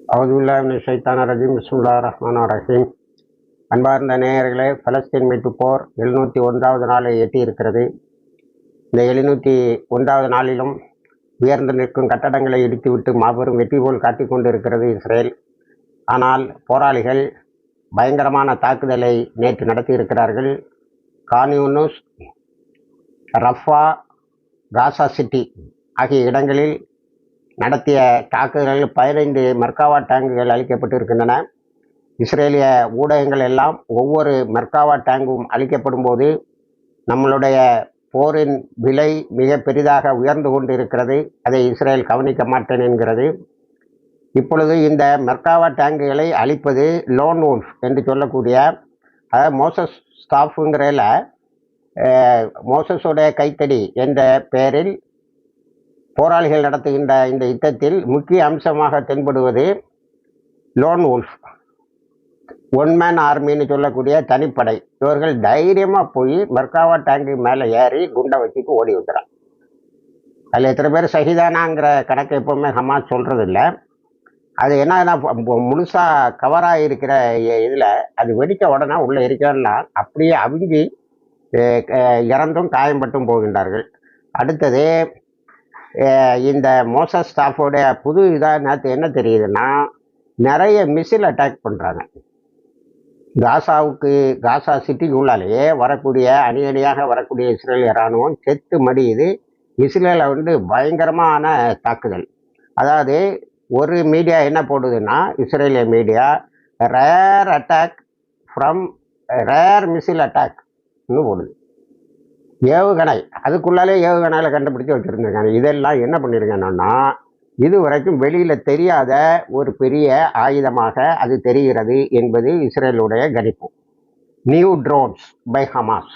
அவுதுல்லாஹின் ஷைத்தான ரஜீம். பிஸ்முல்லா ரஹ்மான் ரஹீம். அன்பார்ந்த நேயர்களே பலஸ்தீன் மீட்பு போர் எழுநூற்றி ஒன்றாவது நாளை எட்டி இருக்கிறது இந்த எழுநூற்றி ஒன்றாவது நாளிலும் உயர்ந்து நிற்கும் கட்டடங்களை இடித்துவிட்டு மாபெரும் வெற்றி போல் காட்டிக் கொண்டு இருக்கிறது இஸ்ரேல். ஆனால் போராளிகள் பயங்கரமான தாக்குதலை நேற்று நடத்தியிருக்கிறார்கள். கான்யூனூஸ் ரஃபா காசா சிட்டி ஆகிய இடங்களில் நடத்திய தாக்குதல்கள் பதினைந்து மர்காவா டேங்குகள் அளிக்கப்பட்டிருக்கின்றன இஸ்ரேலிய ஊடகங்கள் எல்லாம் ஒவ்வொரு மர்காவா டேங்கும் அளிக்கப்படும் போது நம்மளுடைய போரின் விலை மிக பெரிதாக உயர்ந்து கொண்டு இருக்கிறது அதை இஸ்ரேல் கவனிக்க மாட்டேன் என்கிறது. இப்பொழுது இந்த மெர்காவா டேங்குகளை அழிப்பது லோன் wolf என்று சொல்லக்கூடிய அதாவது மோசஸ் ஸ்டாஃபுங்கிறதுல மோசஸுடைய கைத்தடி என்ற பெயரில் போராளிகள் நடத்துகின்ற இந்த யுத்தத்தில் முக்கிய அம்சமாக தென்படுவது லோன் உல்ஃப் ஒன் மேன் ஆர்மின்னு சொல்லக்கூடிய தனிப்படை. இவர்கள் தைரியமாக போய் மர்காவா டேங்கு மேலே ஏறி குண்டை வச்சுட்டு ஓடி வந்துடுறான் அதில் எத்தனை பேர் சகிதானாங்கிற கணக்கு எப்போவுமே ஹமாஸ் சொல்கிறது இல்லை அது என்னன்னா முழுசாக கவராக இருக்கிற இதில் அது வெடித்த உடனே உள்ளே இருக்கன்னா அப்படியே அவிஞ்சி இறந்தும் காயம்பட்டும் போகின்றார்கள். அடுத்தது இந்த மோச ஸ்டாஃபோடைய புது இதாக நேற்று என்ன தெரியுதுன்னா நிறைய மிஸ்ஸில் அட்டாக் பண்ணுறாங்க காசாவுக்கு காசா சிட்டிக்கு உள்ளாலேயே வரக்கூடிய அணி அணியாக வரக்கூடிய இஸ்ரேல் இராணுவம் செத்து மடியுது. இஸ்ரேலில் வந்து பயங்கரமான தாக்குதல். அதாவது ஒரு மீடியா என்ன போடுதுன்னா இஸ்ரேலிய media rear attack from rear missile அட்டாக்னு போடுது. ஏவுகணை. அதுக்குள்ளாலே ஏவுகணையில் கண்டுபிடிச்சி வச்சுருந்துருக்காங்க இதெல்லாம் என்ன பண்ணியிருக்கேன்னா இது வரைக்கும் வெளியில் தெரியாத ஒரு பெரிய ஆயுதமாக அது தெரிகிறது என்பது இஸ்ரேலுடைய கணிப்பு. நியூ ட்ரோன்ஸ் பை ஹமாஸ்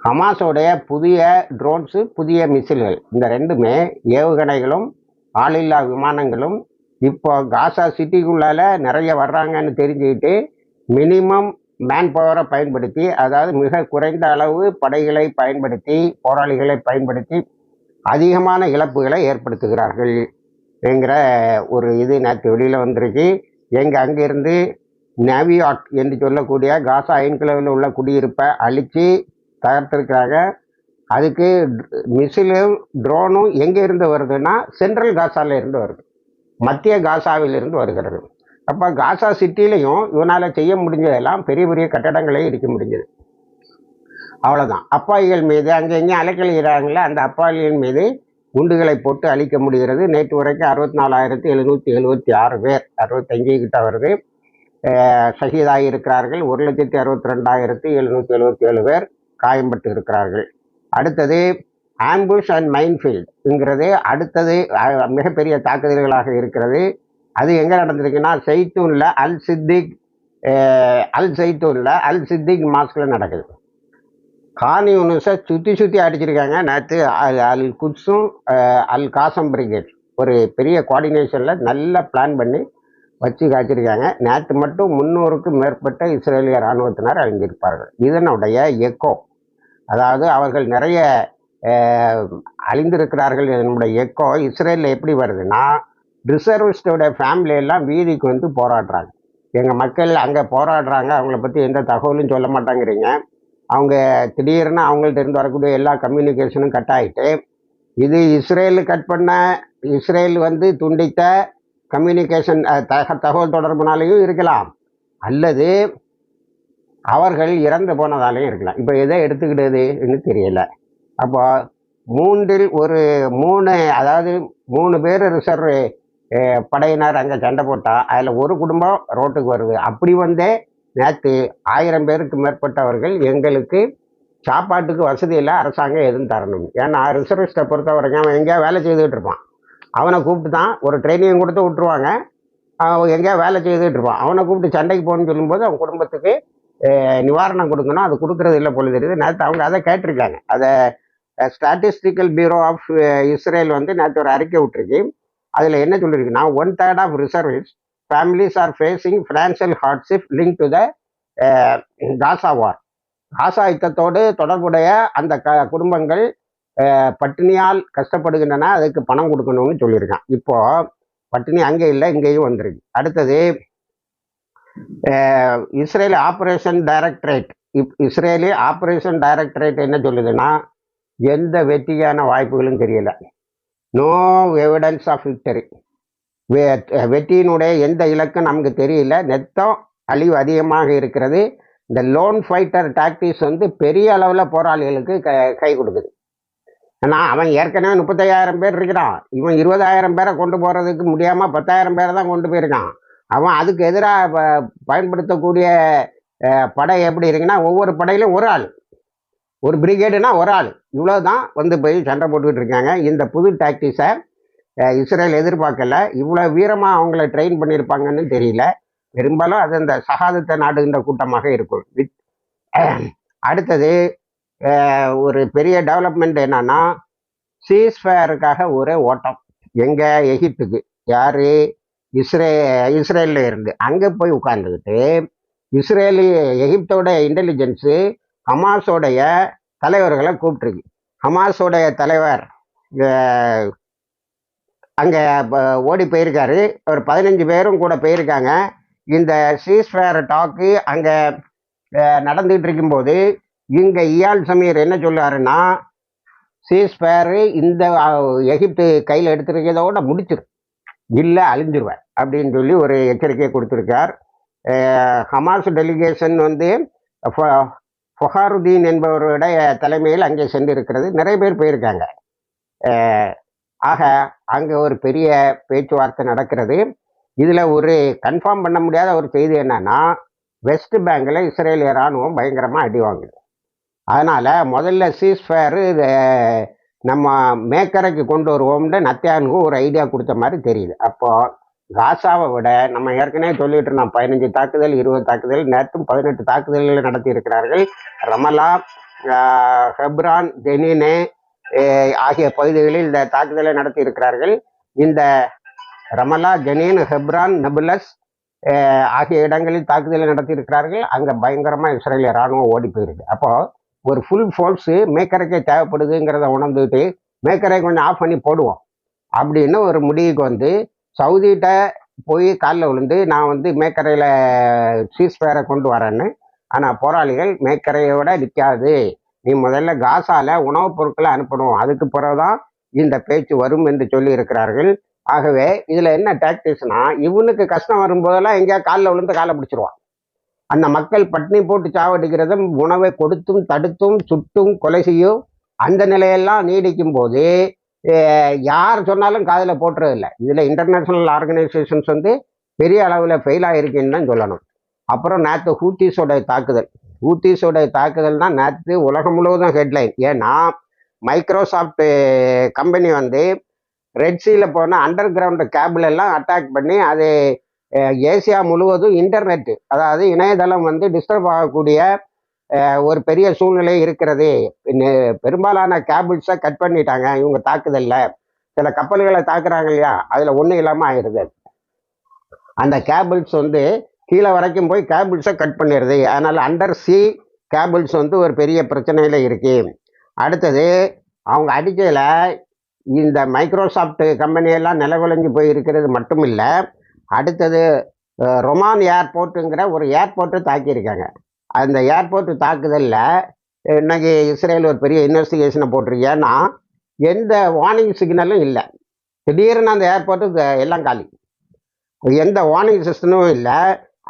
ஹமாஸோடைய புதிய ட்ரோன்ஸு புதிய மிசில்கள் இந்த ரெண்டுமே ஏவுகணைகளும் ஆளில்லா விமானங்களும் இப்போ காசா சிட்டிக்குள்ளால் நிறைய வர்றாங்கன்னு தெரிஞ்சுக்கிட்டு மினிமம் மேன் பவரை பயன்படுத்தி அதாவது மிக குறைந்த அளவு படைகளை பயன்படுத்தி போராளிகளை பயன்படுத்தி அதிகமான இழப்புகளை ஏற்படுத்துகிறார்கள் என்கிற ஒரு இது நேற்று வெளியில் வந்திருக்கு. எங்கள் அங்கேருந்து நேவியாட் என்று சொல்லக்கூடிய காசா ஐன்கிழவில் உள்ள குடியிருப்பை அழித்து தகர்த்திருக்கிறாங்க. அதுக்கு மிசிலும் ட்ரோனும் எங்கே இருந்து வருதுன்னா சென்ட்ரல் காசாவில் இருந்து வருது. மத்திய காசாவிலிருந்து வருகிறது. அப்போ காசா சிட்டிலையும் இவனால் செய்ய முடிஞ்சதெல்லாம் பெரிய பெரிய கட்டடங்களே இடிக்க முடிஞ்சது. அவ்வளோதான் அப்பாவிகள் மீது அங்கே எங்கேயும் அலைக்கழிகிறாங்களே அந்த அப்பாவிகள் மீது குண்டுகளை போட்டு அழிக்க முடிகிறது. நேற்று வரைக்கும் அறுபத்தி நாலாயிரத்தி எழுநூற்றி எழுபத்தி ஆறு பேர் அறுபத்தஞ்சு கிட்ட வருது. சகிதாகி இருக்கிறார்கள். ஒரு லட்சத்தி அறுபத்தி ரெண்டாயிரத்தி எழுநூற்றி எழுபத்தி ஏழு பேர் காயம்பட்டு இருக்கிறார்கள். அடுத்தது ஆம்புஷ் அண்ட் மைன்ஃபீல்டுங்கிறது அடுத்தது மிகப்பெரிய தாக்குதல்களாக இருக்கிறது. அது எங்கே நடந்திருக்குன்னா செய்தூனில் அல் சித்திக் அல் சைத்தூனில் அல் சித்திக் மாஸ்கில் நடக்குது. கான் யூனுஸை சுற்றி சுற்றி அடிச்சிருக்காங்க. நேற்று அல் அல் குட்ஸும் அல் காசம் பிரிகேட். ஒரு பெரிய கோஆர்டினேஷனில் நல்லா பிளான் பண்ணி வச்சு காய்ச்சிருக்காங்க. நேற்று மட்டும் முந்நூறுக்கும் மேற்பட்ட இஸ்ரேலிய இராணுவத்தினர் அழிஞ்சிருப்பார்கள் இதனுடைய எக்கோ அதாவது அவர்கள் நிறைய அழிந்திருக்கிறார்கள் இதனுடைய எக்கோ இஸ்ரேலில் எப்படி வருதுன்னா ரிசர்விஸ்டோட ஃபேமிலியெல்லாம் வீதிக்கு வந்து போராடுறாங்க. எங்கள் மக்கள் அங்கே போராடுறாங்க. அவங்கள பற்றி எந்த தகவலும் சொல்ல மாட்டாங்கிறீங்க. அவங்க திடீர்னு அவங்கள்ட்ட இருந்து வரக்கூடிய எல்லா கம்யூனிகேஷனும் கட் ஆகிட்டு இது இஸ்ரேலு கட் பண்ண இஸ்ரேல் வந்து துண்டித்த கம்யூனிகேஷன் தக தகவல் தொடர்புனாலையும் இருக்கலாம். அல்லது அவர்கள் இறந்து போனதாலையும் இருக்கலாம். இப்போ எதை எடுத்துக்கிட்டதுன்னு தெரியல. அப்போ மூன்றில் ஒரு மூணு அதாவது மூணு பேர் ரிசர்வ் படையினர் அங்கே சண்டை போட்டால் அதில் ஒரு குடும்பம் ரோட்டுக்கு வருது. அப்படி வந்தே நேற்று ஆயிரம் பேருக்கு மேற்பட்டவர்கள் எங்களுக்கு சாப்பாட்டுக்கு வசதியில் அரசாங்கம் எதுவும் தரணும். ஏன்னா ரிசர்விஸ்ட்டை பொறுத்த வரைக்கும் அவன் எங்கேயா வேலை செய்துகிட்டு இருப்பான். அவனை கூப்பிட்டு தான் ஒரு ட்ரைனிங் கொடுத்து விட்ருவாங்க அவன் எங்கேயா வேலை செய்துகிட்டு இருப்பான். அவனை கூப்பிட்டு சண்டைக்கு போகணும்னு சொல்லும்போது அவன் குடும்பத்துக்கு நிவாரணம் கொடுக்கணும். அது கொடுக்கறது இல்லை போல தெரியுது. நேற்று அவங்க அதை கேட்டிருக்காங்க. அதை ஸ்டாட்டிஸ்டிக்கல் பியூரோ ஆஃப் இஸ்ரேல் வந்து நேற்று ஒரு அறிக்கை விட்டுருக்கு. அதில் என்ன சொல்லியிருக்குன்னா one third of reservists families are facing financial hardship link to the Gaza war Gaza யுத்தத்தோடு தொடர்புடைய அந்த க குடும்பங்கள் uh, பட்டினியால் கஷ்டப்படுகின்றன அதுக்கு பணம் கொடுக்கணும்னு சொல்லியிருக்கான். இப்போ பட்டினி அங்கே இல்லை இங்கேயும் வந்துருக்கு. அடுத்தது uh, இஸ்ரேல் ஆப்ரேஷன் டைரக்டரேட் இப் இஸ்ரேலி ஆப்ரேஷன் டைரக்டரேட் என்ன சொல்லுதுன்னா எந்த வெற்றியான வாய்ப்புகளும் தெரியலை. நோ எவிடன்ஸ் ஆஃப் விக்டரி வெற்றியினுடைய எந்த இலக்கும் நமக்கு தெரியல. நெத்தம் அழிவு அதிகமாக இருக்கிறது. இந்த லோன் ஃபைட்டர் டாக்டிக்ஸ் வந்து பெரிய அளவில் போராளிகளுக்கு க கை கொடுக்குது. ஏன்னா அவன் ஏற்கனவே முப்பத்தையாயிரம் பேர் இருக்கிறான். இவன் இருபதாயிரம் பேரை கொண்டு போகிறதுக்கு முடியாமல் பத்தாயிரம் பேரை தான் கொண்டு போயிருக்கான். அவன் அதுக்கு எதிராக பயன்படுத்தக்கூடிய படை எப்படி இருக்குன்னா ஒவ்வொரு படையிலும் ஒரு ஆள். ஒரு பிரிகேடுனா ஒரு ஆள். இவ்வளோ தான் வந்து போய் சண்டை போட்டுக்கிட்டு இருக்காங்க. இந்த புது டாக்டிஸை இஸ்ரேல் எதிர்பார்க்கல. இவ்வளோ வீரமாக அவங்கள ட்ரெயின் பண்ணியிருப்பாங்கன்னு தெரியல. பெரும்பாலும் அது அந்த சகாதத்தை நாடுகின்ற கூட்டமாக இருக்கும். வித் அடுத்தது ஒரு பெரிய டெவலப்மெண்ட் என்னன்னா சீஸ்ஃபயருக்காக ஒரு ஓட்டம். எங்கே? எகிப்துக்கு. யார்? இஸ்ரே இஸ்ரேலில் இருந்து. அங்கே போய் உட்காந்துக்கிட்டு இஸ்ரேலி எகிப்தோட இன்டெலிஜென்ஸு ஹமாஸோடைய தலைவர்களை கூப்பிட்டுருக்கு. ஹமாஸோடைய தலைவர் அங்கே ஓடி போயிருக்காரு. ஒரு பதினஞ்சு பேரும் கூட போயிருக்காங்க. இந்த சீஸ்ஃபேர் டாக்கு அங்கே நடந்துகிட்டு இருக்கும்போது இங்கே இயால் சமீர் என்ன சொல்லுவாருன்னா சீஸ்ஃபேரு இந்த எகிப்து கையில் எடுத்துருக்கிறதோட முடிச்சிரு இல்லை அழிஞ்சிருவேன் அப்படின்னு சொல்லி ஒரு எச்சரிக்கை கொடுத்துருக்கார். ஹமாஸ் டெலிகேஷன் வந்து ஃப- ஃபொஹாருதீன் என்பவருடைய தலைமையில் அங்கே சென்றிருக்கிறது. நிறைய பேர் போயிருக்காங்க. ஆக அங்கே ஒரு பெரிய பேச்சுவார்த்தை நடக்கிறது. இதில் ஒரு கன்ஃபார்ம் பண்ண முடியாத ஒரு செய்தி என்னன்னா வெஸ்ட் பேங்கில் இஸ்ரேலிய இராணுவம் பயங்கரமாக அடி வாங்குது. அதனால் முதல்ல சீஸ்ஃபயரு நம்ம மேக்கரைக்கு கொண்டு வருவோம்னு நத்தியானுக்கும் ஒரு ஐடியா கொடுத்த மாதிரி தெரியுது. அப்போது காசாவை விட நம்ம ஏற்கனவே சொல்லிட்டு இருந்தோம் பதினஞ்சு தாக்குதல் இருபது தாக்குதல் நேற்றும் பதினெட்டு தாக்குதல்களை நடத்தி இருக்கிறார்கள். ரமலா ஹெப்ரான் ஜெனினே ஆகிய பகுதிகளில் இந்த தாக்குதலை நடத்தி இருக்கிறார்கள். இந்த ரமலா ஜெனின் ஹெப்ரான் நபுலஸ் ஆகிய இடங்களில் தாக்குதலை நடத்தி இருக்கிறார்கள். அங்கே பயங்கரமாக இஸ்ரேலிய ராணுவம் ஓடி போயிருக்கு. அப்போது ஒரு ஃபுல் ஃபோர்ஸு மேக்கரைக்கே தேவைப்படுதுங்கிறத உணர்ந்துட்டு மேக்கரை கொஞ்சம் ஆஃப் பண்ணி போடுவோம். அப்படின்னு ஒரு முடிவுக்கு வந்து சவுதிகிட்ட போய் காலில் விழுந்து நான் வந்து மேக்கரையில் சீஸ் ஃபயரை கொண்டு வரேன்னு. ஆனால் போராளிகள் மேக்கரையோட நிற்காது நீ முதல்ல காசால உணவுப் பொருட்களை அனுப்பணும். அதுக்கு பிறகுதான் இந்த பேச்சு வரும் என்று சொல்லி இருக்கிறார்கள் ஆகவே இதில் என்ன டாக்டிக்ஸ்னா இவனுக்கு கஷ்டம் வரும்போதெல்லாம் எங்கேயா காலில் விழுந்து காலை பிடிச்சிருவான். அந்த மக்கள் பட்டினி போட்டு சாவடிக்கிறதும் உணவை கொடுத்தும் தடுத்தும் சுட்டும் கொலை செய்யும் அந்த நிலையெல்லாம் நீடிக்கும் போது யார் சொன்னாலும் காதில் போட்டுறதில்லை இதில் இன்டர்நேஷ்னல் ஆர்கனைசேஷன்ஸ் வந்து பெரிய அளவில் ஃபெயில் ஆகிருக்குன்னு தான் சொல்லணும். அப்புறம் நேற்று ஹூத்திஸோட தாக்குதல். ஹூத்திஸோட தாக்குதல் தான் நேற்று உலகம் முழுவதும் ஹெட்லைன் ஏன்னா மைக்ரோசாஃப்ட் கம்பெனி வந்து ரெட்சியில் போன அண்டர் கிரவுண்டு கேபிள் எல்லாம் அட்டாக் பண்ணி அது ஏசியா முழுவதும் இன்டர்நெட் அதாவது இணையதளம் வந்து டிஸ்டர்ப் ஆகக்கூடிய ஒரு பெரிய சூழ்நிலை இருக்கிறது. பெரும்பாலான கேபிள்ஸை கட் பண்ணிட்டாங்க. இவங்க தாக்குதல்ல. சில கப்பல்களை தாக்குறாங்க இல்லையா? அதில் ஒன்றும் இல்லாமல் ஆயிடுது அந்த கேபிள்ஸ் வந்து கீழே வரைக்கும் போய் கேபிள்ஸை கட் பண்ணிடுது அதனால் அண்டர் சி கேபிள்ஸ் வந்து ஒரு பெரிய பிரச்சனையில் இருக்குது அடுத்தது அவங்க அடிக்கையில் இந்த மைக்ரோசாஃப்ட் கம்பெனியெல்லாம் நிலவிழஞ்சு போய் இருக்கிறது மட்டும் இல்லை அடுத்தது ரொமான் ஏர்போர்ட்டுங்கிற ஒரு ஏர்போர்ட்டை தாக்கியிருக்காங்க. அந்த ஏர்போர்ட் தாக்குதலில் இன்னைக்கு இஸ்ரேல் ஒரு பெரிய இன்வெஸ்டிகேஷனை போட்டிருக்கு. ஏன்னா எந்த வார்னிங் சிக்னலும் இல்லை. திடீர்னு அந்த ஏர்போர்ட்டு எல்லாம் காலி. எந்த வார்னிங் சிஸ்டமும் இல்லை.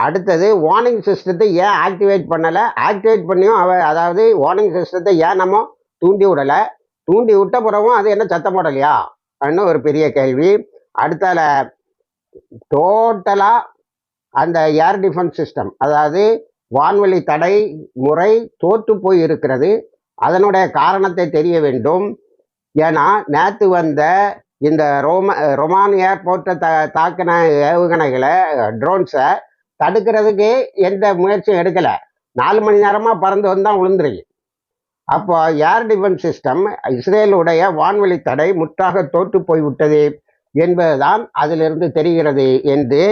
அடுத்தது வார்னிங் சிஸ்டத்தை ஏன் ஆக்டிவேட் பண்ணலை? ஆக்டிவேட் பண்ணியும் அவ அதாவது வார்னிங் சிஸ்டத்தை ஏன் நம்ம தூண்டி விடலை? தூண்டி விட்ட பிறகும் அது என்ன சத்தம் போடலையா? அப்படின்னு ஒரு பெரிய கேள்வி. அடுத்தால டோட்டலாக அந்த ஏர் டிஃபென்ஸ் சிஸ்டம் அதாவது வான்வழி தடை முறை தோற்று போய் இருக்கிறது. அதனுடைய காரணத்தை தெரிய வேண்டும். ஏன்னா நேற்று வந்த இந்த ரோம ரொமான் ஏர்போர்ட்டை த தாக்கின ஏவுகணைகளை ட்ரோன்ஸை தடுக்கிறதுக்கு எந்த முயற்சியும் எடுக்கலை. நாலு மணி நேரமாக பறந்து வந்தால் விழுந்துருக்கு அப்போ ஏர் டிஃபென்ஸ் சிஸ்டம் இஸ்ரேலுடைய வான்வழி தடை முற்றாக தோற்று போய்விட்டது என்பதுதான் அதிலிருந்து தெரிகிறது என்று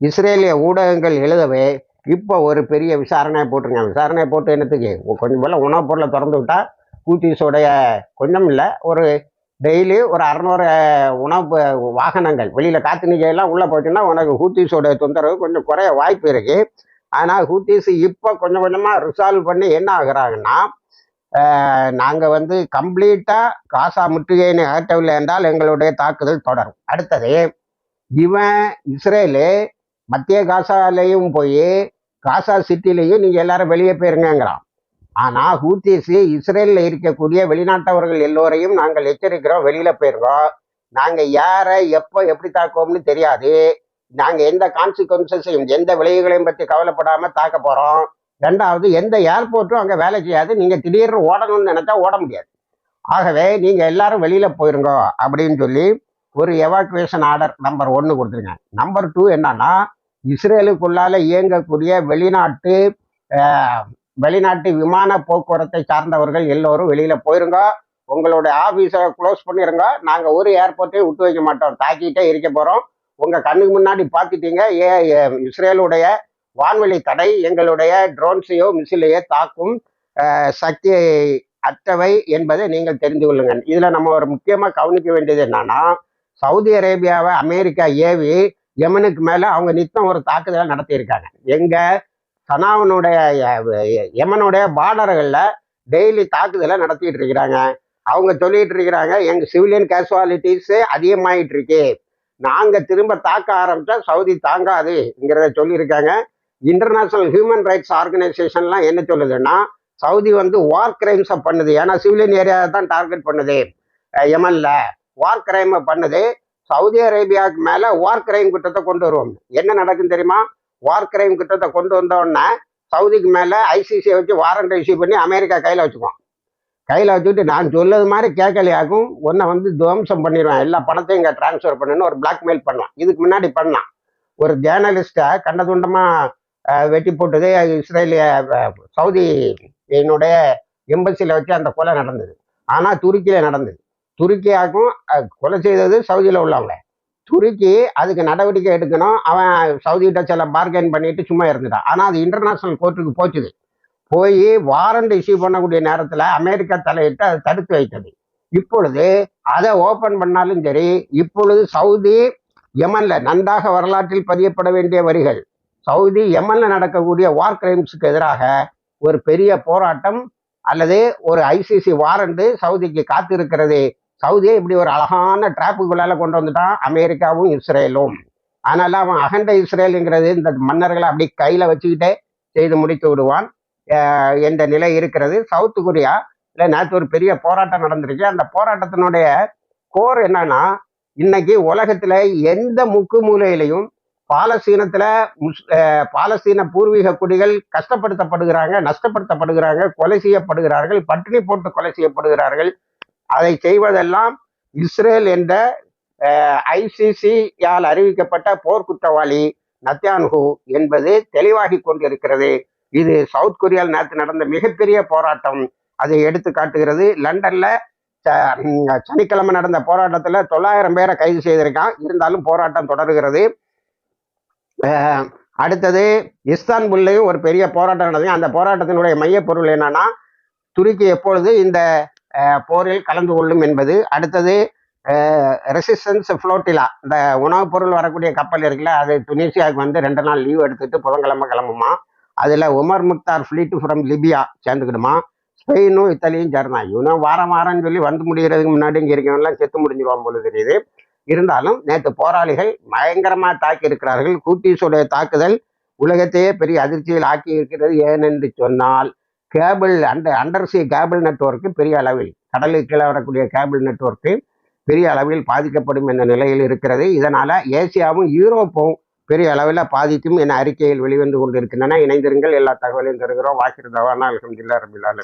இஸ்ரேலிய ஊடகங்கள் எழுதவே இப்போ ஒரு பெரிய விசாரணையை போட்டிருங்க விசாரணை போட்டு என்னத்துக்கு? கொஞ்சம் போல் உணவுப் பொருளை திறந்து விட்டா பூத்திஸோடைய கொஞ்சம் இல்லை. ஒரு டெய்லி ஒரு அறநூறு உணவு வாகனங்கள். வெளியில் காத்து நிகையெல்லாம் உள்ளே போச்சுன்னா உனக்கு ஹூத்தீஸோடைய தொந்தரவு கொஞ்சம் குறைய வாய்ப்பு இருக்குது ஆனால் ஹூத்தீஸ் இப்போ கொஞ்சம் கொஞ்சமாக ரிசால்வ் பண்ணி என்ன ஆகுறாங்கன்னா நாங்கள் வந்து கம்ப்ளீட்டாக காசா முற்றுகையினை அகற்றவில்லை என்றால் எங்களுடைய தாக்குதல் தொடரும். அடுத்தது இவன் இஸ்ரேலு மத்திய காசாலையும் போய் காசா சிட்டிலையும் நீங்கள் எல்லாரும் வெளியே போயிருங்கிறான் ஆனால் ஹூத்திஸு இஸ்ரேலில் இருக்கக்கூடிய வெளிநாட்டவர்கள் எல்லோரையும் நாங்கள் எச்சரிக்கிறோம் வெளியில் போயிருக்கோம். நாங்கள் யாரை எப்போ எப்படி தாக்குவோம்னு தெரியாது. நாங்கள் எந்த கான்சிக்வன்சஸையும் எந்த விளைவுகளையும் பற்றி கவலைப்படாமல் தாக்க போகிறோம் ரெண்டாவது எந்த ஏர்போர்ட்டும் அங்கே வேலை செய்யாது. நீங்கள் திடீர்னு ஓடணும்னு நினச்சா ஓட முடியாது. ஆகவே நீங்கள் எல்லாரும் வெளியில் போயிருங்க அப்படின்னு சொல்லி ஒரு எவாக்குவேஷன் ஆர்டர் நம்பர் ஒன்று கொடுத்துருங்க நம்பர் டூ என்னன்னா இஸ்ரேலுக்குள்ளால இயங்கக்கூடிய வெளிநாட்டு வெளிநாட்டு விமான போக்குவரத்தை சார்ந்தவர்கள் எல்லோரும் வெளியில போயிருங்க. உங்களுடைய ஆபீஸை க்ளோஸ் பண்ணிருங்க. நாங்கள் ஒரு ஏர்போர்ட்டையும் விட்டு வைக்க மாட்டோம். தாக்கிட்டே இருக்க போறோம். உங்க கண்ணுக்கு முன்னாடி பார்த்துட்டீங்க. ஏ இஸ்ரேலுடைய வான்வெளி தடை எங்களுடைய ட்ரோன்ஸையோ மிசிலையோ தாக்கும் சக்தி அற்றவை என்பதை நீங்கள் தெரிந்து கொள்ளுங்கள். இதில் நம்ம ஒரு முக்கியமாக கவனிக்க வேண்டியது என்னன்னா சவுதி அரேபியாவை அமெரிக்கா ஏவி யமனுக்கு மேல அவங்க நித்தம் ஒரு தாக்குதலை நடத்தியிருக்காங்க. எங்க சனாவனுடைய யமனுடைய பார்டர்கள்ல டெய்லி தாக்குதலை நடத்திட்டு இருக்கிறாங்க அவங்க சொல்லிட்டு இருக்கிறாங்க எங்க சிவிலியன் கேசுவாலிட்டிஸ் அதிகமாயிட்டு இருக்கு நாங்க திரும்ப தாக்க ஆரம்பிச்சா சவுதி தாங்காதுங்கிறத சொல்லியிருக்காங்க. இன்டர்நேஷனல் ஹியூமன் ரைட்ஸ் ஆர்கனைசேஷன்லாம் என்ன சொல்லுதுன்னா சவுதி வந்து வார் கிரைம்ஸை பண்ணுது. ஏன்னா சிவிலியன் ஏரியாவை தான் டார்கெட் பண்ணுது யமனில். வார் கிரைமை பண்ணுது. சவுதி அரேபியாவுக்கு மேல வார் கிரைம் குற்றத்தை கொண்டு வருவோம். என்ன நடக்கும் தெரியுமா? வார் கிரைம் குற்றத்தை கொண்டு வந்தோடனே சவுதிக்கு மேல ஐசிசியை வச்சு வாரண்ட் இஷ்யூ பண்ணி அமெரிக்கா கையில வச்சுக்குவோம் கையில வச்சுக்கிட்டு நான் சொல்லது மாதிரி கேட்கலையாக்கும் உன்னை வந்து துவம்சம் பண்ணிடுவேன். எல்லா பணத்தையும் இங்கே டிரான்ஸ்ஃபர் பண்ணுன்னு ஒரு பிளாக்மெயில் பண்ணுவான். இதுக்கு முன்னாடி பண்ணான். ஒரு ஜேர்னலிஸ்ட்டை கண்டதுண்டமா துண்டமாக வெட்டி போட்டது இஸ்ரேலிய சவுதி என்னுடைய எம்பசியில் வச்சு அந்த கொலை நடந்தது. ஆனால் துருக்கியில் நடந்தது. துருக்கியாக்கும் கொலை செய்தது சவுதியில் உள்ளவங்கள துருக்கி அதுக்கு நடவடிக்கை எடுக்கணும். அவன் சவுதிகிட்ட சில பார்கெயின் பண்ணிட்டு சும்மா இருந்துட்டான். ஆனால் அது இன்டர்நேஷனல் கோர்ட்டுக்கு போச்சுது. போய் வாரண்ட் இஷ்யூ பண்ணக்கூடிய நேரத்தில் அமெரிக்கா தலையிட்டு அதை தடுத்து வைத்தது. இப்பொழுது அதை ஓப்பன் பண்ணாலும் சரி இப்பொழுது சவுதி யமன்ல நன்றாக வரலாற்றில் பதியப்பட வேண்டிய வரிகள். சவுதி யமன்ல நடக்கக்கூடிய வார் கிரைம்ஸுக்கு எதிராக ஒரு பெரிய போராட்டம் அல்லது ஒரு ஐசிசி வாரண்டு சவுதிக்கு காத்திருக்கிறது சவுதியை இப்படி ஒரு அழகான டிராப்புக்குள்ளால கொண்டு வந்துட்டான் அமெரிக்காவும் இஸ்ரேலும். அதனால அவன் அகண்ட இஸ்ரேலுங்கிறது இந்த மன்னர்களை அப்படி கையில வச்சுக்கிட்டே செய்து முடித்து விடுவான். என்ற நிலை இருக்கிறது. சவுத் கொரியா இல்லை நேற்று ஒரு பெரிய போராட்டம் நடந்திருக்கு. அந்த போராட்டத்தினுடைய கோர் என்னன்னா இன்னைக்கு உலகத்துல எந்த முக்கு மூலையிலையும் பாலஸ்தீனத்துல முஸ் பாலஸ்தீன பூர்வீக குடிகள் கஷ்டப்படுத்தப்படுகிறாங்க நஷ்டப்படுத்தப்படுகிறாங்க கொலை செய்யப்படுகிறார்கள் பட்டினி போட்டு கொலை செய்யப்படுகிறார்கள். அதை செய்வதெல்லாம் இஸ்ரேல் என்ற ஐசிசியால் அறிவிக்கப்பட்ட போர்க்குற்றவாளி நத்யான்ஹூ என்பது தெளிவாகி கொண்டிருக்கிறது. இது சவுத் கொரியாவில் நேற்று நடந்த மிகப்பெரிய போராட்டம். அதை எடுத்து காட்டுகிறது. லண்டன்ல ச- சனிக்கிழமை நடந்த போராட்டத்தில் தொள்ளாயிரம் பேரை கைது செய்திருக்கான். இருந்தாலும் போராட்டம் தொடர்கிறது. அடுத்தது இஸ்தான்புல்லையும் ஒரு பெரிய போராட்டம் நடந்தது. அந்த போராட்டத்தினுடைய மையப்பொருள் என்னன்னா துருக்கி எப்பொழுது இந்த போரில் கலந்து கொள்ளும் என்பது. அடுத்தது ரெசிஸ்டன்ஸ் ஃப்ளோட்டிலா இந்த உணவுப் பொருள் வரக்கூடிய கப்பல் இருக்குல்ல அது துனிசியாவுக்கு வந்து ரெண்டு நாள் லீவ் எடுத்துட்டு புதன்கிழமை கிளம்புமா? அதில் Omar Mukhtar fleet from Libya சேர்ந்துக்கிடுமா? ஸ்பெயினும் இத்தாலியும் சேர்ந்தான் இவனும் வாரம் வாரம்னு சொல்லி வந்து முடிகிறதுக்கு முன்னாடி இங்கே இருக்கவங்கலாம் செத்து முடிஞ்சிருவான் போல தெரியுது. இருந்தாலும் நேற்று போராளிகள் பயங்கரமாக தாக்கி இருக்கிறார்கள். கூட்டீஸுடைய தாக்குதல் உலகத்தையே பெரிய அதிர்ச்சியில் ஆக்கி இருக்கிறது. ஏனென்று சொன்னால் cable under undersea cable network பெரிய அளவில் கடலுக்கு கீழே வரக்கூடிய கேபிள் நெட்வொர்க்கு பெரிய அளவில் பாதிக்கப்படும் என்ற நிலையில் இருக்கிறது. இதனால் ஏசியாவும் யூரோப்பும் பெரிய அளவில் பாதிக்கும் என அறிக்கையில் வெளிவந்து கொண்டிருக்கின்றன. இணைந்திருங்கள் எல்லா தகவலையும் தருகிறோம். வாசிக்கிறதாவான அலகம் ஜில்லா ரபிலாலும்